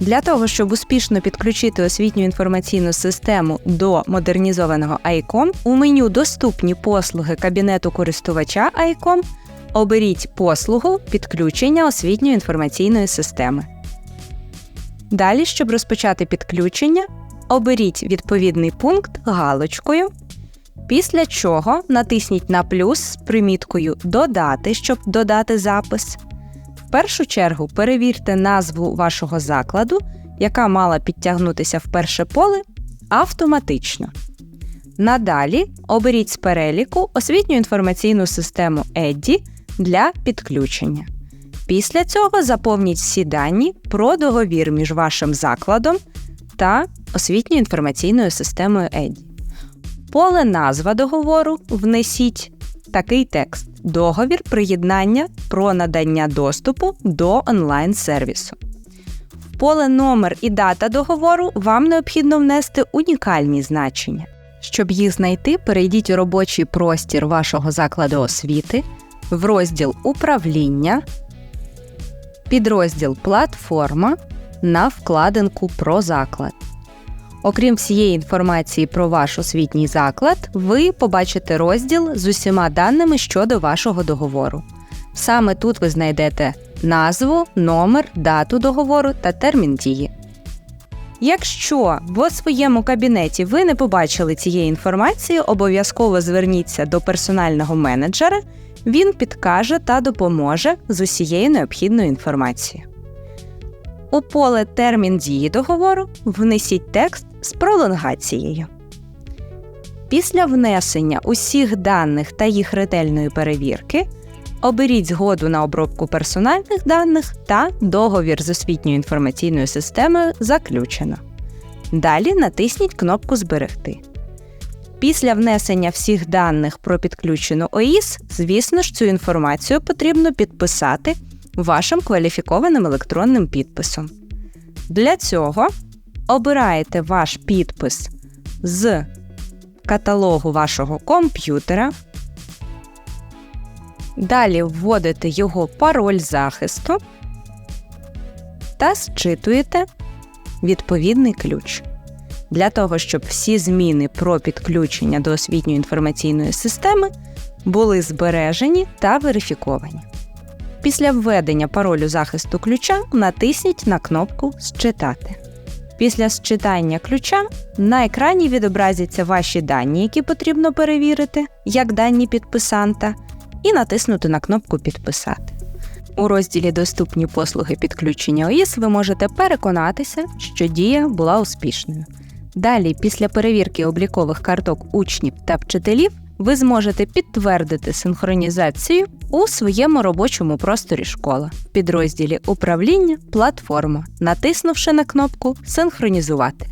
Для того, щоб успішно підключити освітню інформаційну систему до модернізованого ICOM, у меню Доступні послуги кабінету користувача ICOM оберіть послугу підключення освітньої інформаційної системи. Далі, щоб розпочати підключення, оберіть відповідний пункт галочкою, після чого натисніть на плюс з приміткою Додати, щоб додати запис. В першу чергу перевірте назву вашого закладу, яка мала підтягнутися в перше поле автоматично. Надалі оберіть з переліку освітню інформаційну систему EDDI для підключення. Після цього заповніть всі дані про договір між вашим закладом та освітньою інформаційною системою EDDI. Поле назва договору внесіть такий текст: Договір приєднання про надання доступу до онлайн-сервісу. В поле номер і дата договору вам необхідно внести унікальні значення. Щоб їх знайти, перейдіть у робочий простір вашого закладу освіти, в розділ Управління, підрозділ Платформа на вкладинку Про заклад. Окрім всієї інформації про ваш освітній заклад, ви побачите розділ з усіма даними щодо вашого договору. Саме тут ви знайдете назву, номер, дату договору та термін дії. Якщо в своєму кабінеті ви не побачили цієї інформації, обов'язково зверніться до персонального менеджера, він підкаже та допоможе з усією необхідною інформацією. У поле термін дії договору внесіть текст з пролонгацією. Після внесення усіх даних та їх ретельної перевірки оберіть згоду на обробку персональних даних та договір з освітньою інформаційною системою заключено. Далі натисніть кнопку Зберегти. Після внесення всіх даних про підключену ОІС, звісно ж, цю інформацію потрібно підписати вашим кваліфікованим електронним підписом. Для цього обираєте ваш підпис з каталогу вашого комп'ютера. Далі вводите його пароль захисту та зчитуєте відповідний ключ. Для того, щоб всі зміни про підключення до освітньої інформаційної системи були збережені та верифіковані. Після введення паролю захисту ключа натисніть на кнопку Зчитати. Після зчитання ключа на екрані відобразяться ваші дані, які потрібно перевірити, як дані підписанта, і натиснути на кнопку Підписати. У розділі Доступні послуги підключення ОІС ви можете переконатися, що дія була успішною. Далі, після перевірки облікових карток учнів та вчителів, ви зможете підтвердити синхронізацію у своєму робочому просторі школа в підрозділі Управління платформа, натиснувши на кнопку Синхронізувати.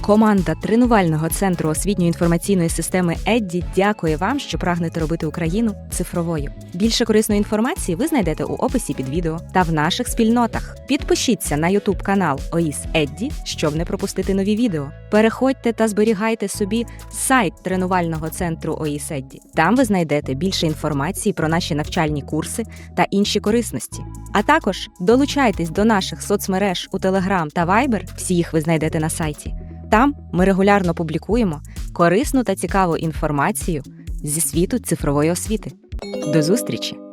Команда тренувального центру освітньої інформаційної системи Едді дякує вам, що прагнете робити Україну цифровою. Більше корисної інформації ви знайдете у описі під відео та в наших спільнотах. Підпишіться на YouTube канал ОІС Едді, щоб не пропустити нові відео. Переходьте та зберігайте собі сайт тренувального центру ОІС Едді. Там ви знайдете більше інформації про наші навчальні курси та інші корисності. А також долучайтесь до наших соцмереж у Telegram та Viber, всі їх ви знайдете на сайті. Там ми регулярно публікуємо корисну та цікаву інформацію зі світу цифрової освіти. До зустрічі!